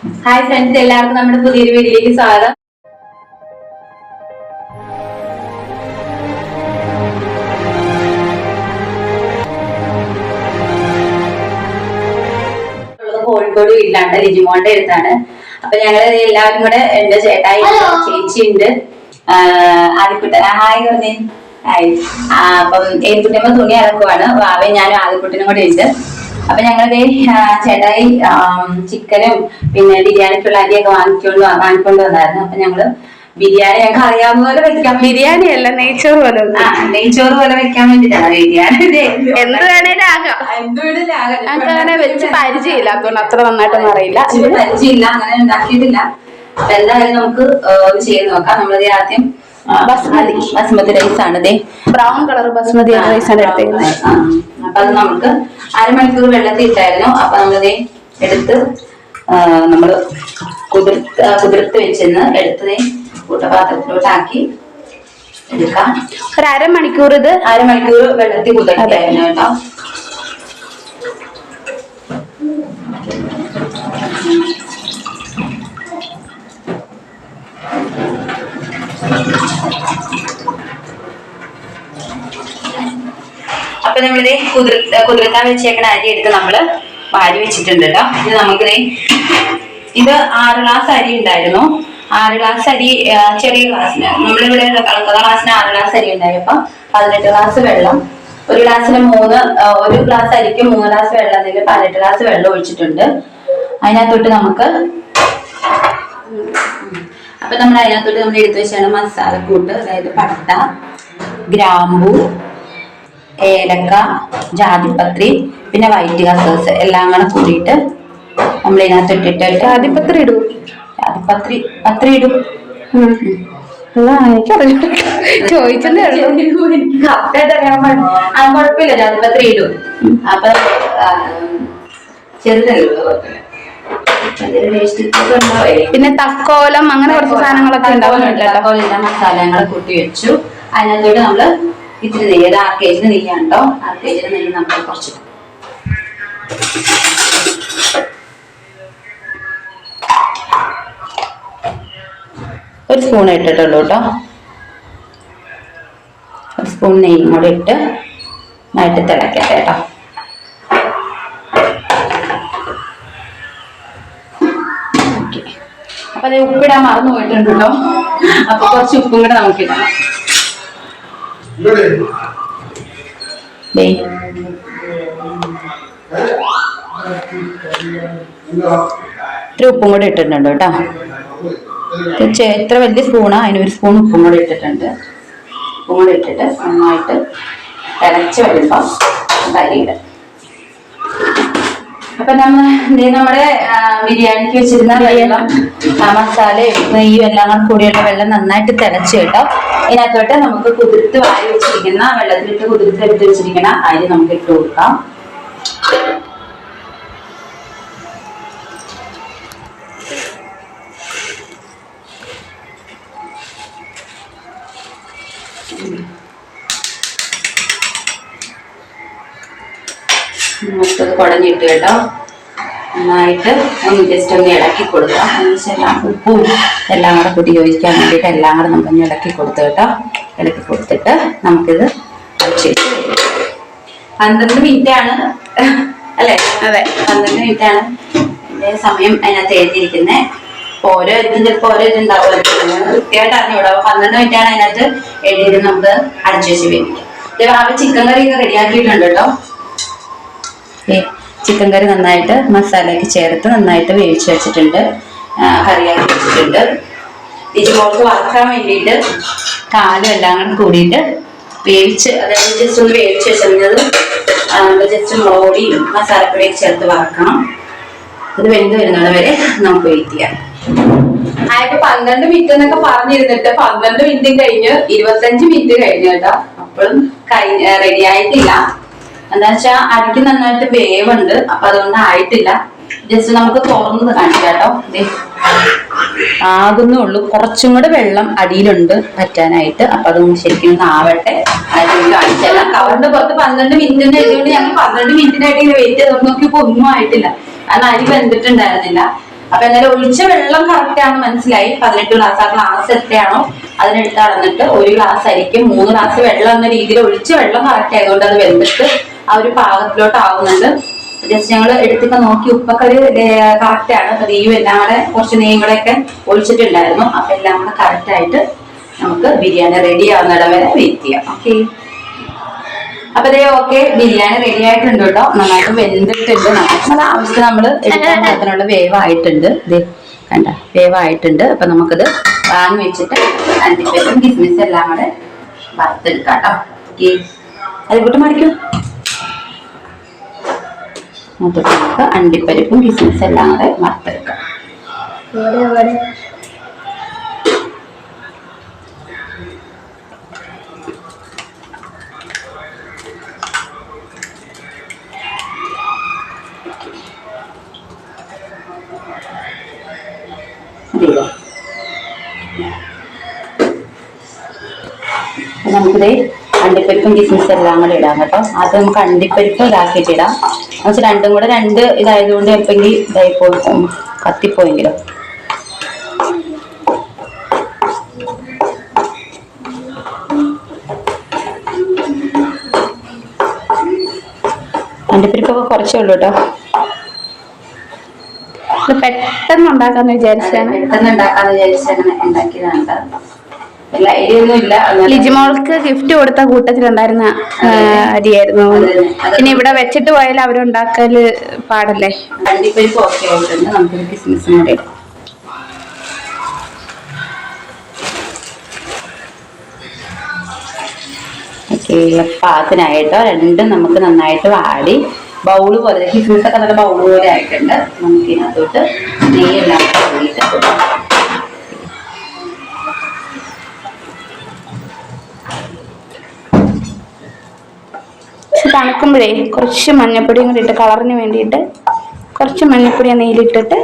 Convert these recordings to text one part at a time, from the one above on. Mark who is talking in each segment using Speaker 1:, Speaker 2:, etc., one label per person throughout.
Speaker 1: Hi friends എല്ലാവർക്കും നമ്മുടെ പുതിയൊരു വീഡിയോയിലേക്ക് സ്വാഗതം. കോഴിക്കോട് വീട്ടിലാണ് ലിജിമോളുടെ അടുത്താണ്. അപ്പൊ ഞങ്ങൾ എല്ലാവരും കൂടെ എന്റെ ചേട്ടായി ചേച്ചി ഉണ്ട് ആദിക്കുട്ട ഹായ് പറഞ്ഞേ ഹായ്. അപ്പം ഏതുകുട്ടിയമ്മ തുണി ഇറക്കുവാണ് വാവയും ഞാനും ആദിക്കുട്ടനും കൂടെ ഉണ്ട്. അപ്പൊ ഞങ്ങളത് ചേട്ടായി ചിക്കനും പിന്നെ ബിരിയാണിക്കുള്ള അരിയൊക്കെ വാങ്ങിക്കൊണ്ട് വാങ്ങിക്കൊണ്ട് വന്നായിരുന്നു. അപ്പൊ ഞങ്ങൾ ബിരിയാണി ഞങ്ങൾക്ക് അറിയാവുന്ന പോലെ വെക്കാം
Speaker 2: ബിരിയാണി അല്ല നെയ്ച്ചോറ് പോലെ
Speaker 1: ആ നെയ്ച്ചോറ് പോലെ വെക്കാൻ വേണ്ടിട്ടാണ് ബിരിയാണി.
Speaker 2: എന്ത് വേണേലും ആകാം. ഞങ്ങൾക്ക് അങ്ങനെ വെച്ച് പരിചയമില്ലാത്തോണ്ട് അത്ര നന്നായിട്ടൊന്നും അറിയില്ല
Speaker 1: പരിചയമില്ല. അങ്ങനെ ഉണ്ടാക്കിയിട്ടില്ല. അപ്പൊ എന്തായാലും നമുക്ക് ചെയ്ത് നോക്കാം. നമ്മളത് ആദ്യം
Speaker 2: ബസ്മതി.
Speaker 1: ബസ്മതി റൈസ് ആണ്
Speaker 2: ബ്രൗൺ കളർ ബസ്മതി റൈസ് ആണ് എടുത്തേക്കുന്നത്.
Speaker 1: അപ്പൊ അത് നമുക്ക് അരമണിക്കൂർ വെള്ളത്തിൽ ഇട്ടായിരുന്നു. അപ്പൊ നമ്മളിത് എടുത്ത് നമ്മൾ കുതിർ കുതിർത്ത് കുതിർത്ത് വെച്ചെന്ന് എടുത്തത് കൂട്ടപാത്രത്തിലോട്ടാക്കി എടുക്കാം.
Speaker 2: ഒരു അരമണിക്കൂർ ഇത്
Speaker 1: അരമണിക്കൂർ വെള്ളത്തിൽ കുതിർത്തായിരുന്നു കേട്ടോ. അപ്പൊ നമ്മളിത് കുതിർ കുതിർത്താൻ വെച്ചേക്കണ അരി എടുത്ത് നമ്മൾ വാരി വെച്ചിട്ടുണ്ട് കേട്ടോ ഇത് നമുക്കിത് ഇത് ആറ് ഗ്ലാസ് അരി ഉണ്ടായിരുന്നു. ആറ് ഗ്ലാസ് അരി ചെറിയ ഗ്ലാസ്സിന് നമ്മളിവിടെ കളക്കുന്ന ഗ്ലാസ്സിന് ആറ് ഗ്ലാസ് അരി ഉണ്ടായപ്പോ പതിനെട്ട് ഗ്ലാസ് വെള്ളം ഒരു ഗ്ലാസ്സിന് മൂന്ന് ഒരു ഗ്ലാസ് അരിക്ക് മൂന്ന് ഗ്ലാസ് വെള്ളം എന്നതിൽ പതിനെട്ട് ഗ്ലാസ് വെള്ളം ഒഴിച്ചിട്ടുണ്ട്. അതിനകത്തോട്ട് നമുക്ക് അപ്പൊ നമ്മൾ അതിനകത്തോട്ട് നമ്മൾ എടുത്തു വെച്ചാണ് മസാലക്കൂട്ട് അതായത് പട്ട ഗ്രാമ്പു ഏലക്ക ജാതിപത്രി പിന്നെ വൈറ്റ് കസേഴ്സ് എല്ലാം കൂടെ കൂടിയിട്ട് നമ്മൾ ഇതിനകത്ത് ഇട്ടിട്ട്
Speaker 2: ജാതിപത്രി ഇടൂ.
Speaker 1: ജാതിപത്രി പത്രി ഇടും.
Speaker 2: എനിക്കറിയില്ല. ചോദിച്ചതേ ഉള്ളൂ.
Speaker 1: ആ കുഴപ്പമില്ല. ജാതിപത്രി ഇടും. അപ്പൊ ചെറുതല്ലേ.
Speaker 2: പിന്നെ തക്കോലം അങ്ങനെ കുറച്ച് സാധനങ്ങളൊക്കെ ഉണ്ടാവുന്നുണ്ട് കേട്ടോ
Speaker 1: തക്കോലം മസാലകൾ കൂട്ടി വെച്ചു. അതിനകത്തോട്ട് നമ്മൾ ഇത്തിരി നെയ്യ് ആ ആറ് കെ ജിന് നെയ്യാണ്ടോ ആ കേജിന് നെയ്യ് നമുക്ക് കുറച്ച് ഒരു സ്പൂൺ ഇട്ടിട്ടുള്ളൂ കേട്ടോ. ഒരു സ്പൂൺ നെയ്യും കൂടെ ഇട്ട് നന്നായിട്ട് തിളക്കട്ടെ കേട്ടോ. അപ്പൊ അത് ഉപ്പിടാൻ മറന്നു പോയിട്ടുണ്ട് കേട്ടോ. അപ്പൊ കുറച്ച് ഉപ്പും കൂടെ നമുക്ക് ദേ. ഇത്ര ഉപ്പും കൂടെ ഇട്ടിട്ടുണ്ട് കേട്ടോ. എത്ര വലിയ സ്പൂണാ. അതിനൊരു സ്പൂൺ ഉപ്പും കൂടെ ഇട്ടിട്ടുണ്ട്. ഉപ്പും കൂടെ ഇട്ടിട്ട് നന്നായിട്ട് തിളച്ച് വരുമ്പോൾ തരിയിടും. അപ്പൊ നമ്മൾ നമ്മുടെ ബിരിയാണിക്ക് വെച്ചിരുന്ന വെള്ളം ആ, മസാലയും നെയ്യും എല്ലാം കൂടെ കൂടിയുള്ള വെള്ളം നന്നായിട്ട് തിളച്ച് കേട്ടോ. ഇതിനകത്തോട്ട് നമുക്ക് കുതിർത്ത് വാരി വെച്ചിരിക്കുന്ന വെള്ളത്തിലിട്ട് കുതിർത്ത് എടുത്ത് വെച്ചിരിക്കുന്ന അരി നമുക്ക് ഇട്ട് കൊടുക്കാം. കുടഞ്ഞിട്ട് കേട്ടോ. നന്നായിട്ട് ഒന്ന് ജസ്റ്റ് ഒന്ന് ഇളക്കി കൊടുക്കാം. എല്ലാം ഉപ്പും എല്ലാം കൂടെ കൂട്ടി യോജിക്കാൻ വേണ്ടിയിട്ട് എല്ലാം കൂടെ നമുക്കൊന്ന് ഇളക്കി കൊടുത്ത് കേട്ടോ. ഇളക്കി കൊടുത്തിട്ട് നമുക്കിത് അടച്ച് വെച്ച് വേവിക്കാം. പന്ത്രണ്ട് മിനിറ്റ് ആണ്. അല്ലേ?
Speaker 2: അതെ.
Speaker 1: പന്ത്രണ്ട് മിനിറ്റ് ആണ്. ഇതിന്റെ സമയം അതിനകത്ത് എഴുതിയിരിക്കുന്നത് ഓരോ ഇതും ചിലപ്പോൾ ഓരോ ഇതുണ്ടാവും കൃത്യമായിട്ട് അറിഞ്ഞൂടാ പന്ത്രണ്ട് മിനിറ്റ് ആണ് അതിനകത്ത് എഴുതിയത് നമുക്ക് അഡ്ജസ്റ്റ് വെച്ച് വേവിക്കാം. ആ ചിക്കൻ കറി ഒക്കെ റെഡിയാക്കിയിട്ടുണ്ട് കേട്ടോ. ചിക്കൻ കറി നന്നായിട്ട് മസാലയൊക്കെ ചേർത്ത് നന്നായിട്ട് വേവിച്ച് വെച്ചിട്ടുണ്ട്. കറിയാക്കി വെച്ചിട്ടുണ്ട്. ഇതിമോൾക്ക് വറക്കാൻ വേണ്ടിയിട്ട് കാലും എല്ലാം കൂടെ കൂടിയിട്ട് വേവിച്ച് അതായത് ജസ്റ്റ് ഒന്ന് വേവിച്ച് വെച്ചിരുന്നത് ജസ്റ്റ് മുളക് പൊടിയും മസാലപ്പൊടിയൊക്കെ ചേർത്ത് വറക്കണം. അത് വെന്ത് വരുന്നത് വരെ നമുക്ക് വെയിറ്റ് ചെയ്യാം. ആയപ്പോ പന്ത്രണ്ട് മിനിറ്റ് എന്നൊക്കെ പറഞ്ഞിരുന്നിട്ട് പന്ത്രണ്ട് മിനിറ്റ് കഴിഞ്ഞ് ഇരുപത്തഞ്ച് മിനിറ്റ് കഴിഞ്ഞു കേട്ടോ. അപ്പോഴും കഴിഞ്ഞ റെഡി ആയിട്ടില്ല. എന്താ വെച്ചാ അരിക്ക് നന്നായിട്ട് ഉണ്ട് അപ്പൊ അതുകൊണ്ട് ആയിട്ടില്ല. ജസ്റ്റ് നമുക്ക് തുറന്നത് കാണിക്കാം കേട്ടോ. ആകുന്നേ ഉള്ളൂ. കുറച്ചും കൂടെ വെള്ളം അടിയിലുണ്ട് പറ്റാനായിട്ട്. അപ്പൊ അതൊന്ന് ശരിക്കും ഒന്ന് ആവട്ടെ. അതിന് കാണിച്ചല്ല കവറിന്റെ പുറത്ത് പന്ത്രണ്ട് മിനിറ്റ് എഴുതിയോണ്ട് ഞങ്ങൾ പന്ത്രണ്ട് മിനിറ്റിനായിട്ട് ഇങ്ങനെ വെയിറ്റ് ചെയ്ത് നോക്കിയപ്പോ ഒന്നും ആയിട്ടില്ല. കാരണം അരി വെന്തിട്ടുണ്ടായിരുന്നില്ല. അപ്പൊ എന്നാലും ഒഴിച്ച വെള്ളം കറക്റ്റ് ആണെന്ന് മനസ്സിലായി. പതിനെട്ട് ഗ്ലാസ് ആ ഗ്ലാസ് എത്രയാണോ അതിനെടുത്ത് അളന്നിട്ട് ഒരു ഗ്ലാസ് അരിക്കും. മൂന്ന് ഗ്ലാസ് വെള്ളം എന്ന രീതിയിൽ ഒഴിച്ച വെള്ളം കറക്റ്റ് ആയതുകൊണ്ട് അത് വെന്തിട്ട് ആ ഒരു പാകത്തിലോട്ട് ആവുന്നുണ്ട് ജസ്റ്റ് ഞങ്ങൾ എടുത്തൊക്കെ നോക്കി ഉപ്പൊക്കെ ഒരു കറക്റ്റ് ആണ്. അപ്പൊ നെയ്യും എല്ലാം കൂടെ കുറച്ച് നെയ്യും കൂടെ ഒക്കെ ഒഴിച്ചിട്ടുണ്ടായിരുന്നു. അപ്പൊ എല്ലാം കൂടെ കറക്റ്റ് ആയിട്ട് നമുക്ക് ബിരിയാണി റെഡി ആവുന്നിടം വരെ വെയിറ്റ് ചെയ്യാം. ഓക്കെ അപ്പൊ ദേ ഓക്കെ ബിരിയാണി റെഡി ആയിട്ടുണ്ട് കേട്ടോ. നന്നായിട്ട് വെന്തിട്ടുണ്ട്. നല്ല ആവശ്യത്തിന് നമ്മൾ എടുക്കാൻ വേവായിട്ടുണ്ട്. ഇത് കണ്ട വേവായിട്ടുണ്ട്. അപ്പൊ നമുക്കിത് വാങ്ങി വെച്ചിട്ട് അണ്ടിപ്പറ്റും ബിസിനസ് എല്ലാം കൂടെ വറുത്തെടുക്കാം കേട്ടോ. ഓക്കെ അത് കൂട്ട് മറിക്കും. നമുക്ക് അണ്ടിപ്പരിപ്പും കിസ്മിസ് എല്ലാം കൂടെ വറുത്തെടുക്കാം അണ്ടിപ്പരിപ്പും കിസ്മിസ് എല്ലാം കൂടെ ഇടാം കേട്ടോ. അത് നമുക്ക് അണ്ടിപ്പരിപ്പ് ഇതാക്കിയിട്ട് ഇടാം. എന്നുവെച്ചാൽ രണ്ടും കൂടെ രണ്ട് ഇതായതുകൊണ്ട് എപ്പോഴെങ്കിൽ ഇതായി പോയി കത്തിപ്പോയെങ്കിലും. അണ്ടിപ്പരിപ്പൊക്കെ കുറച്ചേ ഉള്ളൂ കേട്ടോ.
Speaker 2: പെട്ടെന്ന് ഉണ്ടാക്കാന്ന് വിചാരിച്ചാണ്
Speaker 1: പെട്ടെന്ന് ഉണ്ടാക്കാന്ന് വിചാരിച്ചാണ് ഉണ്ടാക്കിയതാണ്
Speaker 2: ലിജിമോൾക്ക് ഗിഫ്റ്റ് കൊടുത്ത കൂട്ടത്തിൽ ഉണ്ടായിരുന്ന അരിയായിരുന്നു. പിന്നെ ഇവിടെ വെച്ചിട്ട് പോയാൽ അവരുണ്ടാക്കൽ പാടല്ലേ?
Speaker 1: പാത്തിനായിട്ടോ രണ്ടും നമുക്ക് നന്നായിട്ട് വാടി. ബൗൾ പോലെ കിസ്മിസ് ഒക്കെ നല്ല ബൗൾ പോലെ ആയിട്ടുണ്ട്. നമുക്ക് ഇതിനകത്തോട്ട് നെയ്യെല്ലാം
Speaker 2: തണുക്കുമ്പോഴേ കുറച്ച് മഞ്ഞപ്പൊടിയും കൂടി ഇട്ട് കളറിന് വേണ്ടിയിട്ട് കുറച്ച് മഞ്ഞപ്പൊടി നെയ്യിലിട്ടിട്ട്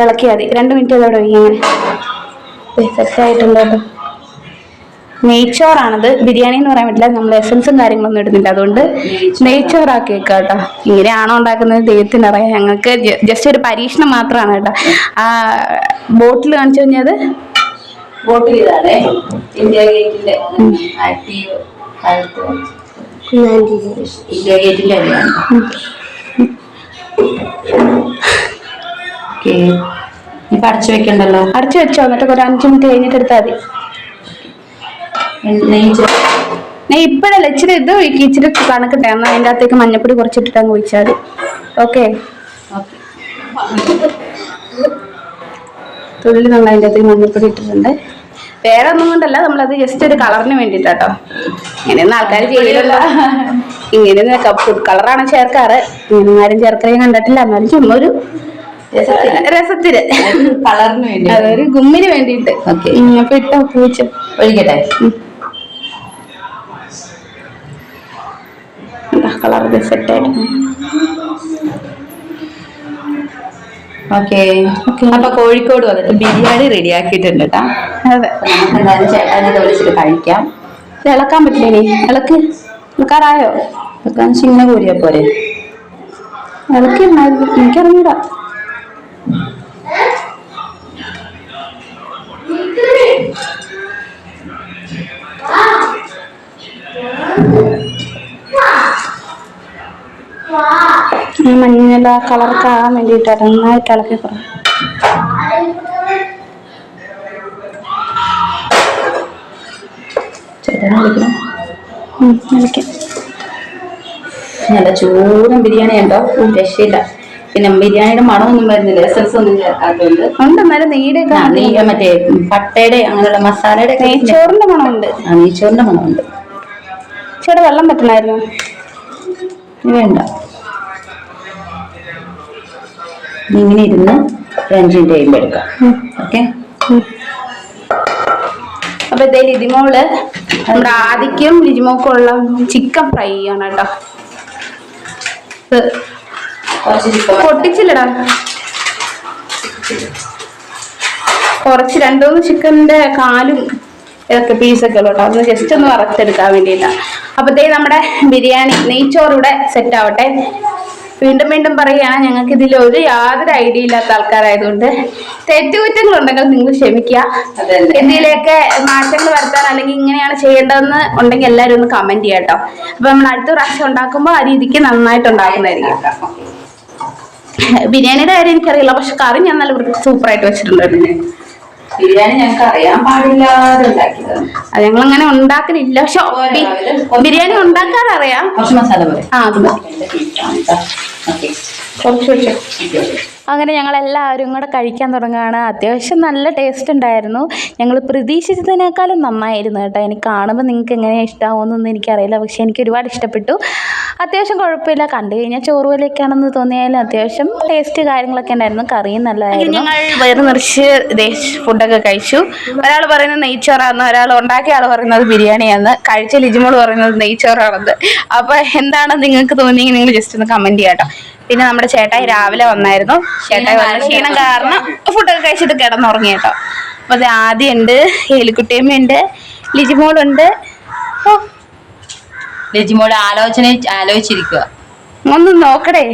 Speaker 2: ഇളക്കിയാൽ മതി. രണ്ട് മിനിറ്റ് അതോടെ ഇങ്ങനെ സെറ്റായിട്ടുണ്ട് കേട്ടോ. നെയ്ച്ചോറാണത്. ബിരിയാണി എന്ന് പറയാൻ പറ്റില്ല. നമ്മൾ എസൻസും കാര്യങ്ങളൊന്നും ഇടുന്നില്ല. അതുകൊണ്ട് നെയ്ച്ചോറാക്കി വെക്കാം കേട്ടോ. ഇങ്ങനെയാണോ ഉണ്ടാക്കുന്നത് ദൈവത്തിന് അറിയാം ഞങ്ങൾക്ക് ജസ്റ്റ് ഒരു പരീക്ഷണം മാത്രമാണ് കേട്ടോ. ആ ബോട്ടിൽ കാണിച്ചു കഴിഞ്ഞത്
Speaker 1: ബോട്ടിൽ ഇതാണ് ഇന്ത്യ ഗേറ്റിന്റെ ആക്റ്റീവ് കാലത്ത്. ഇന്ത്യ ഗേറ്റിന്റെ ഓക്കെ ഇപ്പൊ അടച്ചു വെക്കണ്ടല്ലോ?
Speaker 2: അടച്ചു വെച്ചോ എന്നിട്ട് ഒരു അഞ്ചു മിനിറ്റ് കഴിഞ്ഞിട്ട് എടുത്താൽ മതി. നെയ് ഇപ്പഴല്ല ഇച്ചിരി ഇത് ഒഴിക്ക് ഇച്ചിരി കണക്കിട്ടെ എന്നാൽ അതിന്റെ അകത്തേക്ക് മഞ്ഞപ്പൊടി കുറച്ചിട്ടിട്ട് അങ്ങ് ഒഴിച്ചാൽ മതി. ഓക്കെ?
Speaker 1: ഓക്കെ.
Speaker 2: തുള്ളി നമ്മൾ അതിന്റെ അകത്തേക്ക് മഞ്ഞപ്പൊടി ഇട്ടിട്ടുണ്ട്. വേറെ ഒന്നും കൊണ്ടല്ല നമ്മളത് ജസ്റ്റ് ഒരു കളറിന് വേണ്ടിയിട്ടാട്ടോ ഇങ്ങനെയൊന്നും ആൾക്കാർ ചെയ്യില്ലല്ലോ ഇങ്ങനെ ഫുഡ് കളറാണ് ചേർക്കാറ്. ഇങ്ങനെ ആരും ചേർക്കലയും കണ്ടിട്ടില്ല. എന്നാലും ചുമ്മാ ഒരു
Speaker 1: രസത്തിന്.
Speaker 2: രസത്തിന്
Speaker 1: കളറിന് വേണ്ടി
Speaker 2: അതൊരു ഗുമ്മിന് വേണ്ടിയിട്ട്. ഓക്കെ. അപ്പൊ ഇട്ടോ പൂച്ച
Speaker 1: ഒഴിക്കട്ടെ?
Speaker 2: കളർ സെറ്റായിട്ട്
Speaker 1: ഓക്കെ. അപ്പൊ കോഴിക്കോട് വന്നിട്ട് ബിരിയാണി റെഡി ആക്കിയിട്ടുണ്ട് കേട്ടാ എന്തായാലും ചേട്ടാനെ ഇത് വിളിച്ചിട്ട് കഴിക്കാം.
Speaker 2: ഇളക്കാൻ പറ്റില്ലേ ഇളക്ക്. ഇളക്കാറായോ?
Speaker 1: ഇളക്കാൻ ചിന്ന കൂരിയാ പോരെ.
Speaker 2: ഇളക്കി എനിക്കറിഞ്ഞൂടാ ഈ മഞ്ഞള കളറൊക്കെ ആകാൻ വേണ്ടിയിട്ടാണ്. നന്നായിട്ട് ഇളക്കി. കുറേ
Speaker 1: നല്ല ചൂടും ബിരിയാണി ഉണ്ടോ? രക്ഷയില്ല. പിന്നെ ബിരിയാണിയുടെ മണമൊന്നും വരുന്നില്ല. എസൻസ് ഒന്നും ചേർക്കാത്തതുകൊണ്ട്
Speaker 2: ഉണ്ട് എന്നാലും നെയ്യുടെയൊക്കെ
Speaker 1: ആ, മറ്റേ പട്ടയുടെ അങ്ങനെയുള്ള മസാലയുടെ
Speaker 2: നെയ്ച്ചോറിന്റെ മണമുണ്ട്.
Speaker 1: ആ, നെയ്ച്ചോറിന്റെ മണമുണ്ട്.
Speaker 2: ചേട്ടാ വെള്ളം പറ്റണായിരുന്നു
Speaker 1: ഇനി വേണ്ട. ഇങ്ങനെ ഇരുന്ന് ഒരു അഞ്ച് മിനിറ്റ് കഴിയുമ്പോൾ എടുക്കാം ഓക്കെ
Speaker 2: അപ്പൊ ഇതേ ലിജിമോൾ നമ്മുടെ ആദിക്കും ലിജിമോക്കും ഉള്ള ചിക്കൻ ഫ്രൈ ആണ് കേട്ടോ. പൊട്ടിച്ചില്ലടാ. കുറച്ച് രണ്ടുമൂന്ന് ചിക്കന്റെ കാലും ഇതൊക്കെ പീസൊക്കെ ഉള്ളു കേട്ടോ. അതൊന്ന് ജസ്റ്റ് ഒന്ന് വറുത്തെടുക്കാൻ വേണ്ടിയിട്ടാണ് അപ്പോഴത്തേക്ക് നമ്മുടെ ബിരിയാണി നെയ്ച്ചോറിവിടെ സെറ്റ് ആവട്ടെ. വീണ്ടും വീണ്ടും പറയുകയാണ് ഞങ്ങൾക്ക് ഇതിൽ ഒരു യാതൊരു ഐഡിയ ഇല്ലാത്ത ആൾക്കാരായതുകൊണ്ട് തെറ്റുകുറ്റങ്ങളുണ്ടെങ്കിൽ നിങ്ങൾ ക്ഷമിക്കുക. എന്തെങ്കിലുമൊക്കെ മാറ്റങ്ങൾ വരുത്താൻ അല്ലെങ്കിൽ ഇങ്ങനെയാണ് ചെയ്യേണ്ടതെന്ന് ഉണ്ടെങ്കിൽ എല്ലാവരും ഒന്ന് കമന്റ് ചെയ്യാം കേട്ടോ. അപ്പൊ നമ്മൾ അടുത്ത പ്രാവശ്യം ഉണ്ടാക്കുമ്പോൾ ആ രീതിക്ക് നന്നായിട്ട് ഉണ്ടാക്കുന്നതായിരിക്കും. ബിരിയാണിയുടെ കാര്യം എനിക്കറിയില്ല പക്ഷെ കറി ഞാൻ നല്ല സൂപ്പറായിട്ട് വെച്ചിട്ടുണ്ട്.
Speaker 1: ബിരിയാണി ഞങ്ങൾക്ക് അറിയാൻ പാടില്ലാതെ ഉണ്ടാക്കിയത്.
Speaker 2: അത് ഞങ്ങൾ അങ്ങനെ ഉണ്ടാക്കലില്ല. പക്ഷെ ബിരിയാണി ഉണ്ടാക്കാൻ അറിയാം.
Speaker 1: കുറച്ച് മസാല പോലെ
Speaker 2: ആ അത് മതി. കുറച്ച് വെച്ചോ അങ്ങനെ ഞങ്ങൾ എല്ലാവരും കൂടെ കഴിക്കാൻ തുടങ്ങുകയാണ്. അത്യാവശ്യം നല്ല ടേസ്റ്റ് ഉണ്ടായിരുന്നു. ഞങ്ങൾ പ്രതീക്ഷിച്ചതിനേക്കാളും നന്നായിരുന്നു കേട്ടോ. എനിക്ക് കാണുമ്പോൾ നിങ്ങൾക്ക് എങ്ങനെയാണ് ഇഷ്ടമാവുമെന്നൊന്നും എനിക്കറിയില്ല. പക്ഷേ എനിക്ക് ഒരുപാട് ഇഷ്ടപ്പെട്ടു. അത്യാവശ്യം കുഴപ്പമില്ല. കണ്ടു കഴിഞ്ഞാൽ ചോറ് പോലെയൊക്കെയാണെന്ന് തോന്നിയാലും അത്യാവശ്യം ടേസ്റ്റ് കാര്യങ്ങളൊക്കെ ഉണ്ടായിരുന്നു. കറിയും നല്ലതായിരുന്നു. ഞങ്ങൾ വയറ് നിറച്ച് ഫുഡൊക്കെ കഴിച്ചു. ഒരാൾ പറയുന്നത് നെയ്ച്ചോറാണെന്ന് ഒരാൾ ഉണ്ടാക്കിയ ആൾ പറയുന്നത് ബിരിയാണിയാണ് കഴിച്ച ലിജിമോൾ പറയുന്നത് നെയ്ച്ചോറാണെന്ന്. അപ്പോൾ എന്താണ് നിങ്ങൾക്ക് തോന്നിയെങ്കിൽ നിങ്ങൾ ജസ്റ്റ് ഒന്ന് കമന്റ് ചെയ്യാം കേട്ടോ പിന്നെ നമ്മുടെ ചേട്ടായി രാവിലെ വന്നായിരുന്നു. ചേട്ടായി വന്ന ക്ഷീണം കാരണം ഫുഡൊക്കെ കഴിച്ചിട്ട് കിടന്നുറങ്ങി കേട്ടോ. അപ്പൊ അത് ആദ്യം ഉണ്ട് ഏലിക്കുട്ടിയമ്മയുണ്ട് ലിജിമോളുണ്ട്. ഓ
Speaker 1: ലജിമോട് ആലോചന ആലോചിച്ചിരിക്കുക
Speaker 2: ഒന്ന് നോക്കടേ.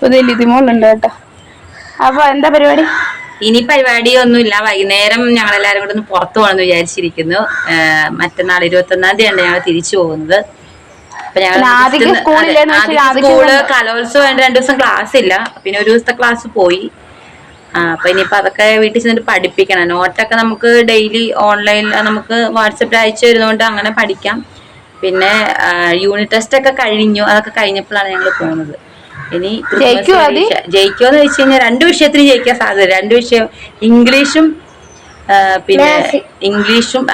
Speaker 2: പുതിയ ലിജിമോളുണ്ട് കേട്ടോ. അപ്പൊ എന്താ പരിപാടി?
Speaker 1: ഇനി പരിപാടിയൊന്നുമില്ല. വൈകുന്നേരം ഞങ്ങൾ എല്ലാവരും കൂടെ ഒന്ന് പുറത്തു പോകണമെന്ന് വിചാരിച്ചിരിക്കുന്നു. മറ്റന്നാൾ ഇരുപത്തൊന്നാം തീയതിയാണ് ഞങ്ങൾ തിരിച്ചു പോകുന്നത്.
Speaker 2: സ്കൂൾ
Speaker 1: കലോത്സവം രണ്ടു ദിവസം ക്ലാസ് ഇല്ല. പിന്നെ ഒരു ദിവസത്തെ ക്ലാസ് പോയി. ആ അപ്പൊ ഇനിയിപ്പോ അതൊക്കെ വീട്ടിൽ ചെന്നിട്ട് പഠിപ്പിക്കണം. നോട്ടൊക്കെ നമുക്ക് ഡെയിലി ഓൺലൈനിൽ നമുക്ക് വാട്സപ്പിൽ അയച്ചു തരുന്നതുകൊണ്ട് അങ്ങനെ പഠിക്കാം. പിന്നെ യൂണിറ്റ് ടെസ്റ്റ് ഒക്കെ കഴിഞ്ഞു. അതൊക്കെ കഴിഞ്ഞപ്പോഴാണ് ഞങ്ങൾ പോകുന്നത് ഇനി ക്രിസ്മസ് എന്ന് വെച്ച് കഴിഞ്ഞാൽ രണ്ട് വിഷയത്തിന് ജയിക്കാൻ സാധ്യത രണ്ട് വിഷയം ഇംഗ്ലീഷും പിന്നെ ഇംഗ്ലീഷും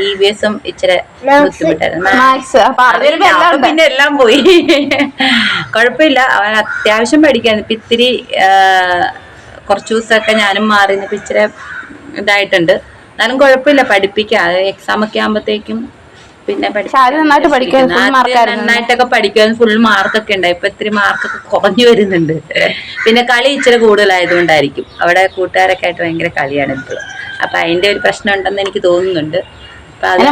Speaker 1: ഇ വി എസും ഇച്ചിരി ബുദ്ധിമുട്ടായിരുന്നു. പിന്നെ എല്ലാം പോയി. കുഴപ്പമില്ല. അവൻ അത്യാവശ്യം പഠിക്കാൻ ഇപ്പൊ ഇത്തിരി കുറച്ച് ദിവസമൊക്കെ ഞാനും മാറി ഇച്ചിരി ഇതായിട്ടുണ്ട്. എന്നാലും കുഴപ്പമില്ല. പഠിപ്പിക്കാം. എക്സാം ഒക്കെ ആകുമ്പോഴത്തേക്കും പിന്നെ
Speaker 2: നന്നായിട്ട്
Speaker 1: നന്നായിട്ടൊക്കെ പഠിക്കുമായിരുന്നു ഫുൾ മാർക്കൊക്കെ ഉണ്ടായി ഇപ്പൊ ഇത്തിരി മാർക്കൊക്കെ കുറഞ്ഞു വരുന്നുണ്ട്. പിന്നെ കളി ഇച്ചിരി കൂടുതലായതുകൊണ്ടായിരിക്കും. അവിടെ കൂട്ടുകാരൊക്കെ ആയിട്ട് ഭയങ്കര കളിയാണ് ഇപ്പോൾ അപ്പൊ അതിന്റെ ഒരു പ്രശ്നം ഉണ്ടെന്ന് എനിക്ക് തോന്നുന്നുണ്ട്.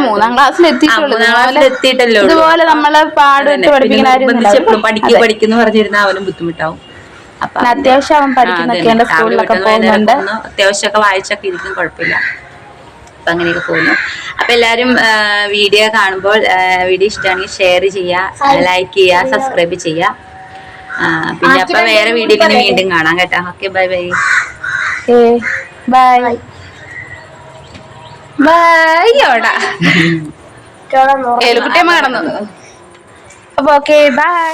Speaker 2: മൂന്നാം ക്ലാസ്സിൽ
Speaker 1: എത്തിയിട്ടല്ലേ.
Speaker 2: ഇതുപോലെ നമ്മളെ
Speaker 1: അതന്നെ.
Speaker 2: പഠിപ്പിക്കുന്ന
Speaker 1: പഠിക്ക് പഠിക്കുന്നു പറഞ്ഞിരുന്ന അവനും ബുദ്ധിമുട്ടാവും. അപ്പൊ
Speaker 2: അത്യാവശ്യം അവൻ പഠിക്കുന്നൊക്കെ സ്കൂളിലൊക്കെ പോകുന്നുണ്ട്.
Speaker 1: അത്യാവശ്യമൊക്കെ വായിച്ചൊക്കെ ഇരിക്കും കുഴപ്പമില്ല. അപ്പൊ അങ്ങനെയൊക്കെ പോകുന്നു. അപ്പൊ എല്ലാരും വീഡിയോ കാണുമ്പോൾ വീഡിയോ ഇഷ്ടമാണെങ്കിൽ ഷെയർ ചെയ്യുക ലൈക്ക് ചെയ്യുക സബ്സ്ക്രൈബ് ചെയ്യുക. പിന്നെ അപ്പൊ വേറെ വീഡിയോയിൽ വീണ്ടും കാണാം കേട്ടോ. Okay bye bye
Speaker 2: bye bye ഓടാ ഏലുകുട്ടിയമ്മ കടന്നു. അപ്പൊ ഓക്കെ ബൈ